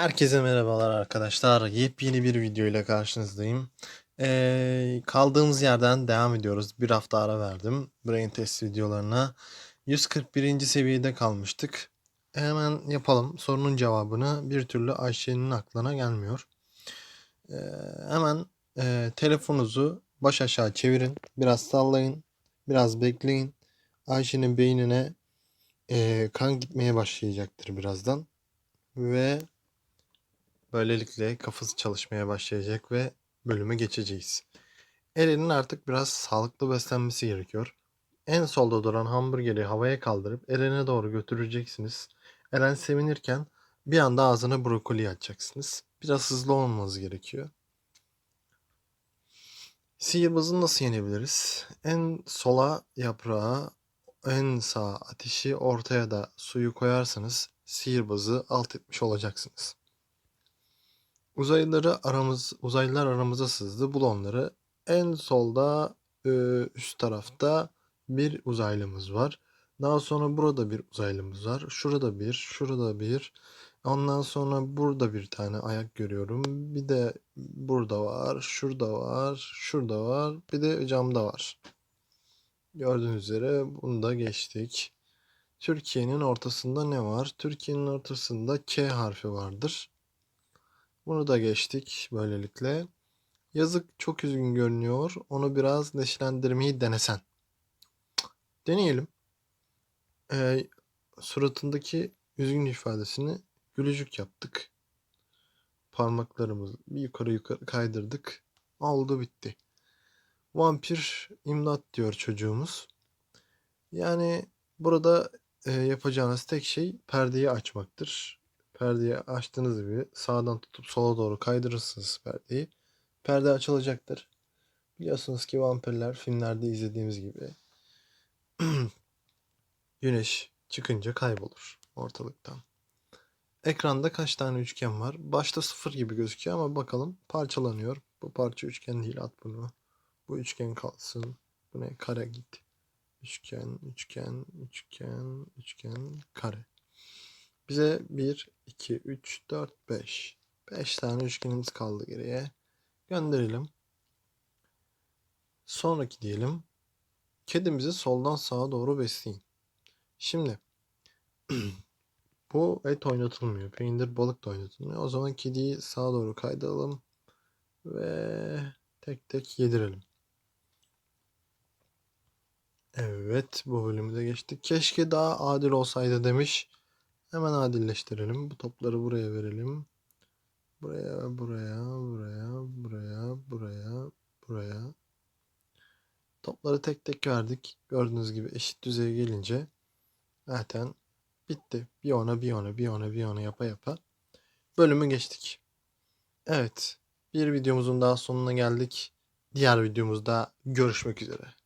Herkese merhabalar arkadaşlar. Yepyeni bir video ile karşınızdayım. Ee, kaldığımız yerden devam ediyoruz. Bir hafta ara verdim Brain Test videolarına. 141. seviyede kalmıştık. Hemen yapalım. Sorunun cevabını bir türlü Ayşe'nin aklına gelmiyor. Ee, hemen e, telefonunuzu baş aşağı çevirin. Biraz sallayın. Biraz bekleyin. Ayşe'nin beynine e, kan gitmeye başlayacaktır birazdan. Ve Böylelikle kafası çalışmaya başlayacak ve bölüme geçeceğiz. Eren'in artık biraz sağlıklı beslenmesi gerekiyor. En solda duran hamburgeri havaya kaldırıp Eren'e doğru götüreceksiniz. Eren sevinirken bir anda ağzına brokoli açacaksınız. Biraz hızlı olmanız gerekiyor. Sihirbazı nasıl yenebiliriz? En sola yaprağı, en sağa ateşi, ortaya da suyu koyarsanız sihirbazı alt etmiş olacaksınız. Uzaylıları aramız, uzaylılar aramıza sızdı. Bul onları. En solda e, üst tarafta bir uzaylımız var. Daha sonra burada bir uzaylımız var. Şurada bir, şurada bir. Ondan sonra burada bir tane ayak görüyorum. Bir de burada var, şurada var, şurada var. Bir de camda var. Gördüğünüz üzere bunu da geçtik. Türkiye'nin ortasında ne var? Türkiye'nin ortasında K harfi vardır. Bunu da geçtik böylelikle. Yazık çok üzgün görünüyor. Onu biraz neşelendirmeyi denesen. Deneyelim. Ee, suratındaki üzgün ifadesini gülücük yaptık. Parmaklarımızı bir yukarı yukarı kaydırdık. Oldu bitti. Vampir imdat diyor çocuğumuz. Yani burada e, yapacağınız tek şey perdeyi açmaktır perdeyi açtığınız gibi sağdan tutup sola doğru kaydırırsınız perdeyi. Perde açılacaktır. Biliyorsunuz ki vampirler filmlerde izlediğimiz gibi güneş çıkınca kaybolur ortalıktan. Ekranda kaç tane üçgen var? Başta sıfır gibi gözüküyor ama bakalım parçalanıyor. Bu parça üçgen değil at bunu. Bu üçgen kalsın. Bu ne? Kare git. Üçgen, üçgen, üçgen, üçgen, kare. Bize 1, 2, 3, 4, 5. 5 tane üçgenimiz kaldı geriye. Gönderelim. Sonraki diyelim. Kedimizi soldan sağa doğru besleyin. Şimdi bu et oynatılmıyor. Peynir balık da oynatılmıyor. O zaman kediyi sağa doğru kaydıralım. Ve tek tek yedirelim. Evet bu bölümü de geçtik. Keşke daha adil olsaydı demiş. Hemen adilleştirelim. Bu topları buraya verelim. Buraya, buraya, buraya, buraya, buraya, buraya. Topları tek tek verdik. Gördüğünüz gibi eşit düzeye gelince zaten bitti. Bir ona, bir ona, bir ona, bir ona yapa yapa bölümü geçtik. Evet. Bir videomuzun daha sonuna geldik. Diğer videomuzda görüşmek üzere.